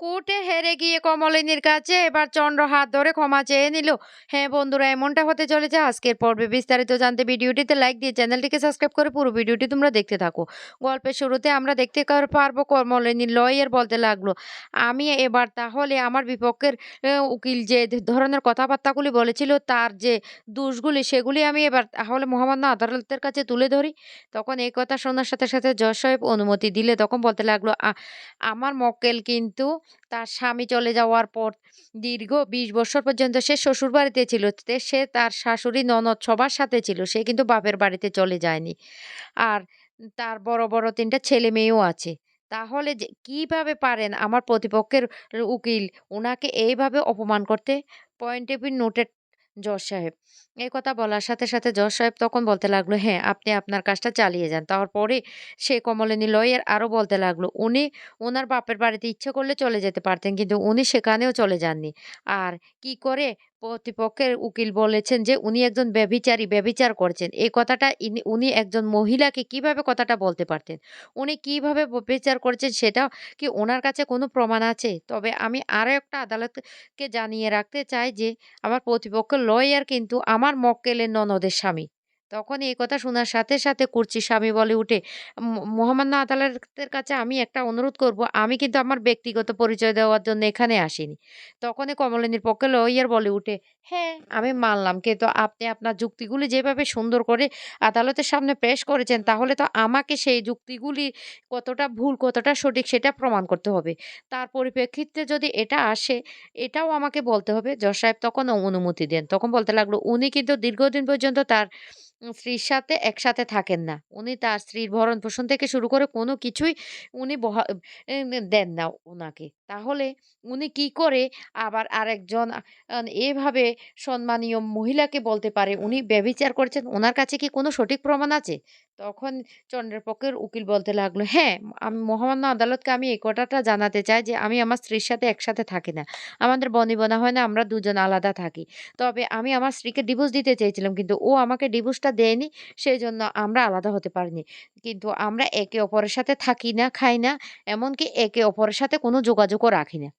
কোর্টে হেরে গিয়ে কমলিনীর কাছে এবার চন্দ্র হাত ধরে ক্ষমা চেয়ে নিল। হ্যাঁ বন্ধুরা, এমনটা হতে চলেছে আজকের পর্বে। বিস্তারিত জানতে ভিডিওটিতে লাইক দিয়ে চ্যানেলটিকে সাবস্ক্রাইব করে পুরো ভিডিওটি তোমরা দেখতে থাকো। গল্পের শুরুতে আমরা দেখতে পারব কমলিনী লয়ের বলতে লাগল, আমি এবার তাহলে আমার বিপক্ষের উকিল যে ধরনের কথাবার্তাগুলি বলেছিল, তার যে দোষগুলি সেগুলি আমি এবার তাহলে মহামান্য আদালতের কাছে তুলে ধরি? তখন এই কথা শোনার সাথে সাথে জজ সাহেব অনুমতি দিলে তখন বলতে লাগল আমার মক্কেল কিন্তু তার স্বামী চলে যাওয়ার পর দীর্ঘ ২০ বছর পর্যন্ত সে শ্বশুর বাড়িতে ছিল। সে তার শাশুড়ি, ননদ সবার সাথে ছিল। সে কিন্তু বাপের বাড়িতে চলে যায়নি। আর তার বড়, বড় তিনটা ছেলে মেয়েও আছে। তাহলে যে কীভাবে পারেন আমার প্রতিপক্ষের উকিল ওনাকে এইভাবে অপমান করতে? পয়েন্ট অফ নোটের জজ সাহেব। এই কথা বলার সাথে, সাথে জজ সাহেব তখন বলতে লাগল, "হ্যাঁ, আপনি আপনার কাজটা চালিয়ে যান।" তারপরে সে কমলিনী লয়ের আরও বলতে লাগল, "উনি ওনার বাপের বাড়িতে ইচ্ছে করলে চলে যেতে পারতেন। কিন্তু উনি সেখানেও চলে যাননি। আর কি করে প্রতিপক্ষের উকিল বলেছেন যে উনি একজন ব্যভিচারী, ব্যভিচার করছেন। এই কথাটা উনি একজন মহিলাকে কীভাবে কথাটা বলতে পারতেন? উনি কীভাবে ব্যভিচার করছেন সেটা কি ওনার কাছে কোনো প্রমাণ আছে? তবে আমি আরও একটা আদালতকে জানিয়ে রাখতে চাই যে আমার প্রতিপক্ষের লয়ার কিন্তু আমার মক্কেলের ননদের স্বামী। তখন এই কথা শোনার সাথে, সাথে কুর্চির স্বামী বলে উঠে ম মহামান্য আদালতের কাছে আমি একটা অনুরোধ করব। আমি কিন্তু আমার ব্যক্তিগত পরিচয় দেওয়ার জন্য এখানে আসিনি। তখনই কমলিনীর পক্ষে লইয়ার বলে উঠে, "হ্যাঁ, আমি মানলাম। কিন্তু আপনি আপনার যুক্তিগুলি যেভাবে সুন্দর করে আদালতের সামনে পেশ করেছেন, তাহলে তো আমাকে সেই যুক্তিগুলি কতটা ভুল, কতটা সঠিক সেটা প্রমাণ করতে হবে। তার পরিপ্রেক্ষিতে যদি এটা আসে, এটাও আমাকে বলতে হবে।" জজ সাহেব তখন অনুমতি দেন। তখন বলতে লাগল, "উনি কিন্তু দীর্ঘদিন পর্যন্ত তার স্ত্রীর সাথে একসাথে থাকেন না। উনি তার স্ত্রীর ভরণ-পোষণ থেকে শুরু করে কোনো কিছুই উনি বহা দেন না ওনাকে তাহলে উনি কি করে আবার আরেকজন এভাবে সম্মানীয় মহিলাকে বলতে পারে উনি ব্যভিচার করেছেন? ওনার কাছে কি কোনো সঠিক প্রমাণ আছে? তখন চন্দ্রের পক্ষের উকিল বলতে লাগল, "হ্যাঁ, আমি মহামান্য আদালতকে আমি এই কথাটা জানাতে চাই যে আমি আমার স্ত্রীর সাথে একসাথে থাকি না। আমাদের বনিবনা হয় না, আমরা দুজন আলাদা থাকি। তবে আমি আমার স্ত্রীকে ডিভোর্স দিতে চেয়েছিলাম কিন্তু ও আমাকে ডিভোর্সটা দেয়নি। সেজন্য আমরা আলাদা হতে পারিনি। কিন্তু আমরা একে অপরের সাথে থাকি না, খাই না, এমনকি একে অপরের সাথে কোনো যোগাযোগও রাখি না।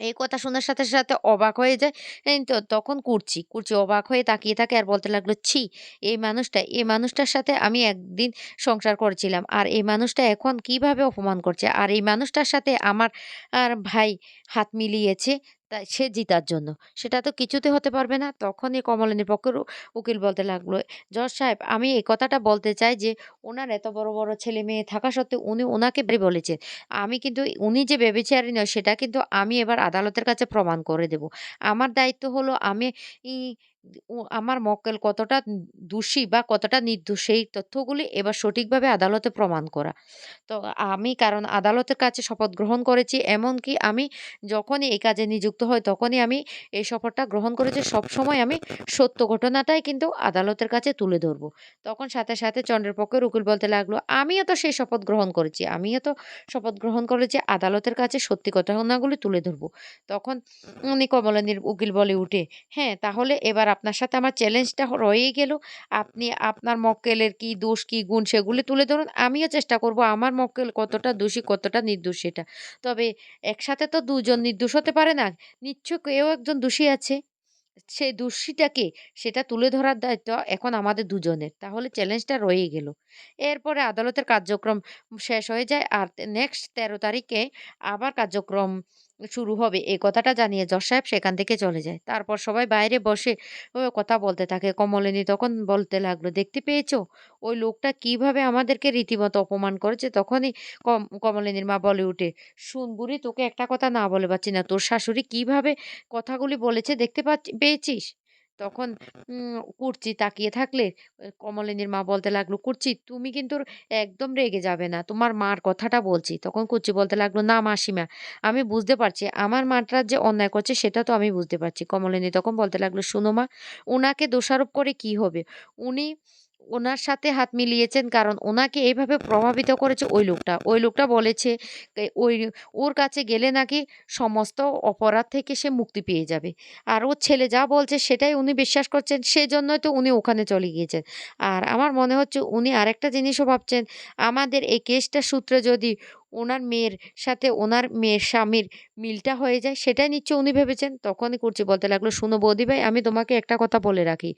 এই কথা শোনার সাথে, সাথে অবাক হয়ে যায়। তো তখন কুর্চি, কুর্চি অবাক হয়ে তাকিয়ে থাকে আর বলতে লাগল, "ছি! এই মানুষটা, এই মানুষটার সাথে আমি একদিন সংসার করেছিলাম। আর এই মানুষটা এখন কীভাবে অপমান করছে। আর এই মানুষটার সাথে আমার আর ভাই হাত মিলিয়েছে তা সে জিতার জন্য। সেটা তো কিছুতে হতে পারবে না।" তখনই কমলিনীর পক্ষের উকিল বলতে লাগল, "জজ সাহেব আমি এই কথাটা বলতে চাই যে ওনার এত বড়, বড় ছেলে-মেয়ে থাকা সত্ত্বেও উনি ওনাকে বলেছেন। আমি কিন্তু উনি যে বেবিচারি নয় সেটা কিন্তু আমি এবার আদালতের কাছে প্রমাণ করে দেব। আমার দায়িত্ব হলো আমি উ আমার মক্কেল কতটা দোষী বা কতটা নির্দোষ সেই তথ্যগুলি এবার সঠিকভাবে আদালতে প্রমাণ করা। তো আমি কারণ আদালতের কাছে শপথ গ্রহণ করেছি এমনকি আমি যখনই এই কাজে নিযুক্ত হই তখনই আমি এই শপথটা গ্রহণ করেছি সবসময় আমি সত্য ঘটনাটাই কিন্তু আদালতের কাছে তুলে ধরব। তখন সাথে, সাথে চন্দ্রের পক্ষের উকিল বলতে লাগল, "আমিও তো সেই শপথ গ্রহণ করেছি। আমিও তো শপথ গ্রহণ করেছি আদালতের কাছে সত্যি ঘটনাগুলি তুলে ধরব। তখন উনি কমলিনীর উকিল বলে উঠে, "হ্যাঁ, তাহলে এবার আপনার সাথে আমার চ্যালেঞ্জটা রয়েই গেল। আপনি আপনার মক্কেলের কি দোষ, কি গুণ সেগুলি তুলে ধরুন। আমিও চেষ্টা করব আমার মক্কেল কতটা দোষী, কতটা নির্দোষ সেটা। তবে একসাথে তো দুজন নির্দোষ হতে পারে না। নিশ্চয় কেউ একজন দোষী আছে। সেই দোষীটাকে সেটা তুলে ধরার দায়িত্ব এখন আমাদের দুজনের। তাহলে চ্যালেঞ্জটা রয়েই গেল। এরপরে আদালতের কার্যক্রম শেষ হয়ে যায়। আর নেক্সট ১৩ তারিখে আবার কার্যক্রম শুরু হবে। এই কথাটা জানিয়ে জজ সাহেব সেখান থেকে চলে যায়। তারপর সবাই বাইরে বসে কথা বলতে থাকে। কমলিনী তখন বলতে লাগল, "দেখতে পেয়েছ? ওই লোকটা কীভাবে আমাদেরকে রীতিমতো অপমান করেছে?" তখনই কম কমলিনীর মা বলে উঠে, "শোন বুড়ি তোকে একটা কথা না বলে পাচ্ছি না। তোর শাশুড়ি কীভাবে কথাগুলি বলেছে দেখতে পাচ্ছি পেয়েছিস?" তখন কুরচি তাকিয়ে থাকলে কমলিনীর মা বলতে লাগল, "কুর্চি তুমি কিন্তু একদম রেগে যাবে না। তোমার মার কথাটা বলছি।" তখন কুরচি বলতে লাগল, "না মাসিমা, আমি বুঝতে পারছি আমার মাটা যে অন্যায় করছে সেটা তো আমি বুঝতে পারছি।" কমলিনী তখন বলতে লাগল, "শোনো মা, ওনাকে দোষারোপ করে কি হবে? উনি ওনার সাথে হাত মিলিয়েছেন কারণ ওনাকে এইভাবে প্রভাবিত করেছে ওই লোকটা। ওই লোকটা বলেছে ওই ওর কাছে গেলে নাকি সমস্ত অপরাধ থেকে সে মুক্তি পেয়ে যাবে। আর ওর ছেলে যা বলছে সেটাই উনি বিশ্বাস করছেন সেজন্যই তো উনি ওখানে চলে গিয়েছেন। আর আমার মনে হচ্ছে উনি আরেকটা জিনিসও ভাবছেন আমাদের এই কেসটার সূত্রে যদি ওনার মেয়ের সাথে ওনার মেয়ের স্বামীর মিলটা হয়ে যায় সেটাই নিশ্চয়ই উনি ভেবেছেন। তখনই কুর্চি বলতে লাগল, শুনো বৌদি ভাই আমি তোমাকে একটা কথা বলে রাখি।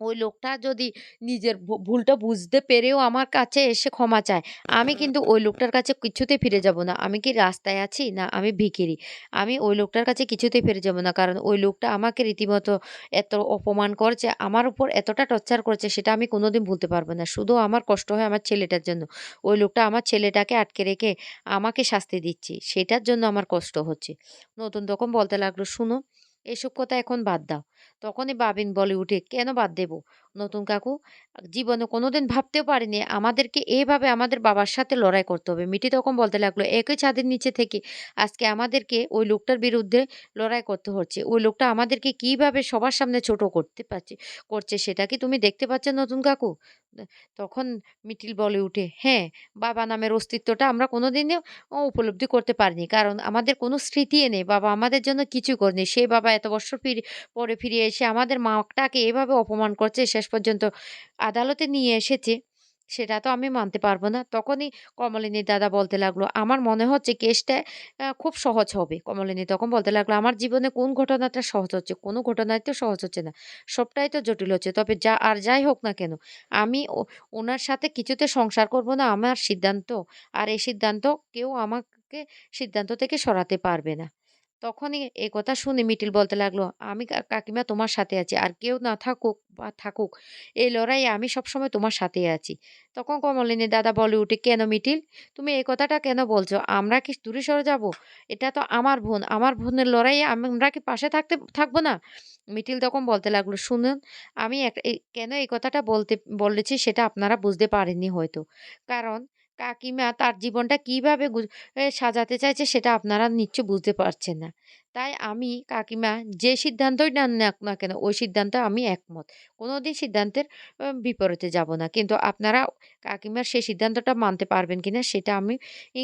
ওই লোকটা যদি নিজের ভুলটা বুঝতে পেরেও আমার কাছে এসে ক্ষমা চায়, আমি কিন্তু ওই লোকটার কাছে কিছুতে ফিরে যাব না। আমি কি রাস্তায় আছি? না আমি ভিখিরি। আমি ওই লোকটার কাছে কিছুতে ফিরে যাব না। কারণ ওই লোকটা আমাকে রীতিমতো এত অপমান করেছে, আমার উপর এতটা টর্চার করেছে সেটা আমি কোনোদিন ভুলতে পারব না। শুধু আমার কষ্ট হয় আমার ছেলেটার জন্য। ওই লোকটা আমার ছেলেটাকে আটকে রেখে আমাকে শাস্তি দিচ্ছে। সেটার জন্য আমার কষ্ট হচ্ছে। নতুন তখন বলতে লাগল, "শুনো, এসব কথা এখন বাদ দাও।" তখনই বাবিন বলে উঠে, "কেন বাদ দেব? নতুন কাকু জীবনে কোনোদিন ভাবতেও পারিনি আমাদেরকে এভাবে আমাদের বাবার সাথে লড়াই করতে হবে।" মিটি তখন বলতে লাগল, "একই ছাদের নিচে থেকে আজকে আমাদেরকে ওই লোকটার বিরুদ্ধে লড়াই করতে হচ্ছে। ওই লোকটা আমাদেরকে কীভাবে সবার সামনে ছোট করতে পারছে করছে সেটা কি তুমি দেখতে পাচ্ছ নতুন কাকু?" তখন মিটিল বলে উঠে, "হ্যাঁ, বাবা নামের অস্তিত্বটা আমরা কোনোদিনও উপলব্ধি করতে পারিনি। কারণ আমাদের কোনো স্মৃতিই নেই। বাবা আমাদের জন্য কিছুই করেনি। সেই বাবা এত বৎসর ফিরে পরে ফিরে এসে আমাদের মাটাকে এভাবে অপমান করছে, শেষ পর্যন্ত আদালতে নিয়ে এসেছে, সেটা তো আমি মানতে পারব না। তখনই কমলিনীর দাদা বলতে লাগল, "আমার মনে হচ্ছে কেসটা খুব সহজ হবে।" কমলিনী তখন বলতে লাগল, "আমার জীবনে কোন ঘটনাটা সহজ হচ্ছে? কোনো ঘটনাই তো সহজ হচ্ছে না। সবটাই তো জটিল হচ্ছে। তবে যা আর যাই হোক না কেন, আমি ওনার সাথে কিছুতে সংসার করব না। আমার সিদ্ধান্ত। আর এই সিদ্ধান্ত কেউ আমাকে সিদ্ধান্ত থেকে সরাতে পারবে না।" তখনই এই কথা শুনে মিটিল বলতে লাগল, "আমি কাকিমা তোমার সাথে আছি। আর কেউ না থাকুক বা থাকুক, এই লড়াইয়ে আমি সবসময় তোমার সাথেই আছি।" তখন কমলিনী দাদা বলে উঠে, "কেন মিটিল? তুমি এই কথাটা কেন বলছো? আমরা কি দূরে সরে যাব? এটা তো আমার বোন। আমার বোনের লড়াইয়ে আমরা কি পাশে থাকতে থাকব না?" মিটিল তখন বলতে লাগল, "শুনুন, আমি এক কেন এই কথাটা বলতে বলেছি সেটা আপনারা বুঝতে পারেননি হয়তো। কারণ কাকিমা তার জীবনটা কীভাবে সাজাতে চাইছে সেটা আপনারা নিশ্চয় বুঝতে পারছেন না। তাই আমি কাকিমা যে সিদ্ধান্তই নেন না কেন ওই সিদ্ধান্ত আমি একমত। কোনোদিন সিদ্ধান্তের বিপরীতে যাব না। কিন্তু আপনারা কাকিমার সেই সিদ্ধান্তটা মানতে পারবেন কিনা সেটা আমি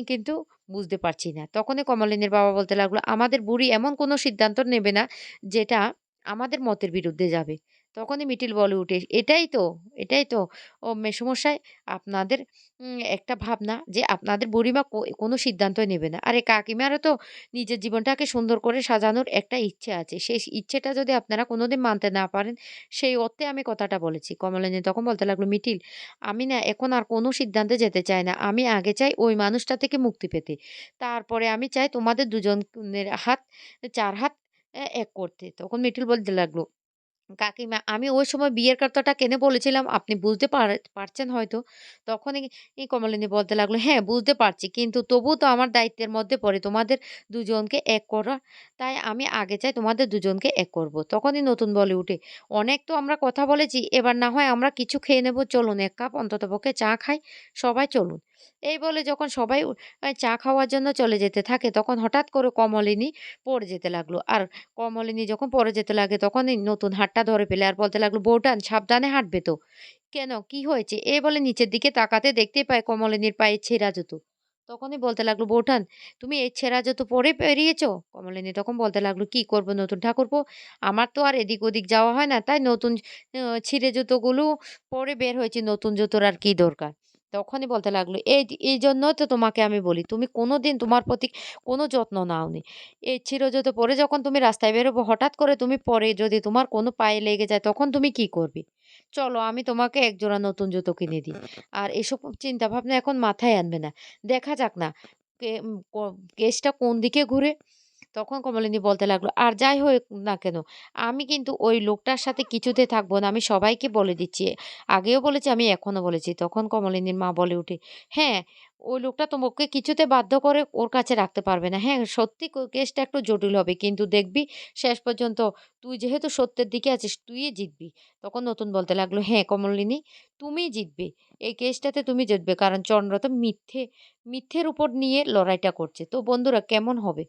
কিন্তু বুঝতে পারছি না। তখনই কমলিনের বাবা বলতে লাগল, "আমাদের বুড়ি এমন কোনো সিদ্ধান্ত নেবে না যেটা আমাদের মতের বিরুদ্ধে যাবে।" তখনই মিটিল বলে উঠে, "এটাই তো, এটাই তো ও মেসোমশাই আপনাদের একটা ভাবনা যে আপনাদের বুড়িমা কোনো সিদ্ধান্তই নেবে না। আরে কাকিমারও তো নিজের জীবনটাকে সুন্দর করে সাজানোর একটা ইচ্ছে আছে। সেই ইচ্ছেটা যদি আপনারা কোনোদিন মানতে না পারেন, সেই অর্থে আমি কথাটা বলেছি।" কমলিনী তখন বলতে লাগল, "মিটিল, আমি না এখন আর কোনো সিদ্ধান্তে যেতে চাই না। আমি আগে চাই ওই মানুষটা থেকে মুক্তি পেতে। তারপরে আমি চাই তোমাদের দুজনের হাত চার হাত এক করতে।" তখন মিটিল বলতে লাগল, "কাকিমা আমি ওই সময় বিয়ের কথাটা কেনে বলেছিলাম আপনি বুঝতে পার পারছেন হয়তো।" তখনই কমলিনী বলতে লাগল, "হ্যাঁ, বুঝতে পারছি। কিন্তু তবু তো আমার দায়িত্বের মধ্যে পড়ে তোমাদের দুজনকে এক করা। তাই আমি আগে চাই তোমাদের দুজনকে এক করব।" তখনই নতুন বলে উঠে, "অনেক তো আমরা কথা বলেছি। এবার না হয় আমরা কিছু খেয়ে নেব। চলুন এক কাপ অন্ততপক্ষে চা খাই। সবাই চলুন।" এই বলে যখন সবাই চা খাওয়ার জন্য চলে যেতে থাকে তখন হঠাৎ করে কমলিনী পড়ে যেতে লাগল। আর কমলিনী যখন পড়ে যেতে লাগে তখনই নতুন হাতটা ধরে ফেলে আর বলতে লাগল, "বউঠান সাবধানে হাঁটবে তো।" "কেন কি হয়েছে?" এই বলে নিচের দিকে তাকাতে দেখতে পায় কমলিনীর পায়ে ছেঁড়া জুতো। তখনই বলতে লাগল, "বউঠান তুমি এই ছেঁড়া জুতো পরে বেরিয়েছো?" কমলিনী তখন বলতে লাগল, "কি করব নতুন ঠাকুরপো? আমার তো আর এদিক ওদিক যাওয়া হয় না। তাই নতুন ছিঁড়ে জুতোগুলো পরে বের হয়েছে নতুন জুতোর আর কি দরকার?" তখনই বলতে লাগল, "এই এইজন্যই তো তোমাকে আমি বলি, তুমি কোনো দিন তোমার প্রতি কোনো যত্ন নাওনি। এই জুতো পরে যখন তুমি রাস্তায় বেরোবো হঠাৎ করে তুমি পরে যদি তোমার কোনো পায়ে লেগে যায় তখন তুমি কি করবে? চলো আমি তোমাকে এক জোড়া নতুন জুতো কিনে দিই। আর এসব চিন্তাভাবনা এখন মাথায় আনবে না। দেখা যাক না কেসটা কোন দিকে ঘুরে।" তখন কমলিনী বলতে লাগল, "আর যাই হোক না কেন, আমি কিন্তু ওই লোকটার সাথে কিছুতে থাকব না। আমি সবাইকে বলে দিচ্ছি। আগেও বলেছি, আমি এখনও বলেছি।" তখন কমলিনীর মা বলে উঠে, "হ্যাঁ, ওই লোকটা তোমাকে কিছুতে বাধ্য করে ওর কাছে রাখতে পারবে না। হ্যাঁ, সত্যি কেসটা একটু জটিল হবে। কিন্তু দেখবি শেষ পর্যন্ত তুই যেহেতু সত্যের দিকে আছিস তুইই জিতবি।" তখন নতুন বলতে লাগল, "হ্যাঁ, কমলিনী তুমিই জিতবে। এই কেসটাতে তুমি জিতবে। কারণ চন্দ্র তো মিথ্যে মিথ্যের উপর নিয়ে লড়াইটা করছে। তো বন্ধুরা কেমন হবে?"